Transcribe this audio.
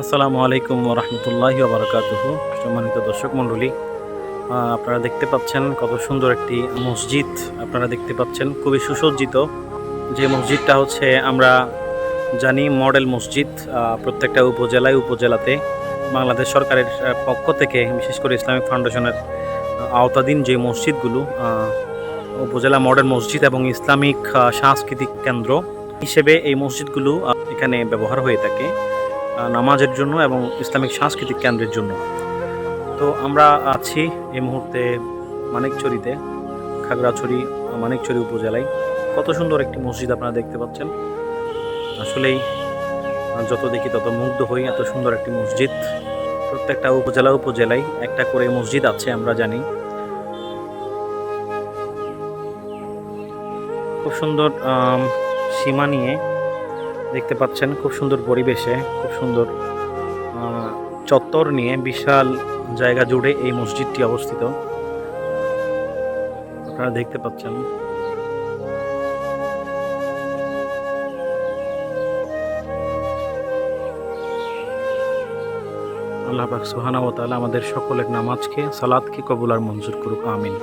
আসসালামু আলাইকুম রহমতুল্লাহি বারকাতুহু সম্মানিত দর্শক মণ্ডলী আপনারা দেখতে পাচ্ছেন কত সুন্দর একটি মসজিদ। আপনারা দেখতে পাচ্ছেন খুবই সুসজ্জিত। যে মসজিদটা হচ্ছে আমরা জানি মডেল মসজিদ প্রত্যেকটা উপজেলায় উপজেলাতে। বাংলাদেশ সরকারের পক্ষ থেকে, বিশেষ করে ইসলামিক ফাউন্ডেশনের আওতাধীন যে মসজিদগুলো উপজেলা মডেল মসজিদ এবং ইসলামিক সাংস্কৃতিক কেন্দ্র হিসেবে এই মসজিদগুলো এখানে ব্যবহার হয়ে থাকে। নামাজের জন্য এবং ইসলামিক সাংস্কৃতিক কেন্দ্রের জন্য। তো আমরা আছি এই মুহূর্তে মানিকচুরিতে খাগড়াছড়ি মানিকচুরি উপজেলায়। কত সুন্দর একটি মসজিদ আপনারা দেখতে পাচ্ছেন। আসলেই যত দেখি তত মুগ্ধ হই, এত সুন্দর একটি মসজিদ। প্রত্যেকটা উপজেলা উপজেলায় একটা করে মসজিদ আছে, আমরা জানি। খুব সুন্দর সীমা নিয়ে দেখতে পাচ্ছেন খুব সুন্দর পরিবেশে, খুব সুন্দর চত্বর নিয়ে বিশাল জায়গা জুড়ে এই মসজিদটি অবস্থিত। আপনারা দেখতে পাচ্ছেন। আল্লাহ পাক সুবহানাহু ওয়া তাআলা আমাদের সকলের নামাজকে, সালাতকে কবুল আর মঞ্জুর করুক, আমিন।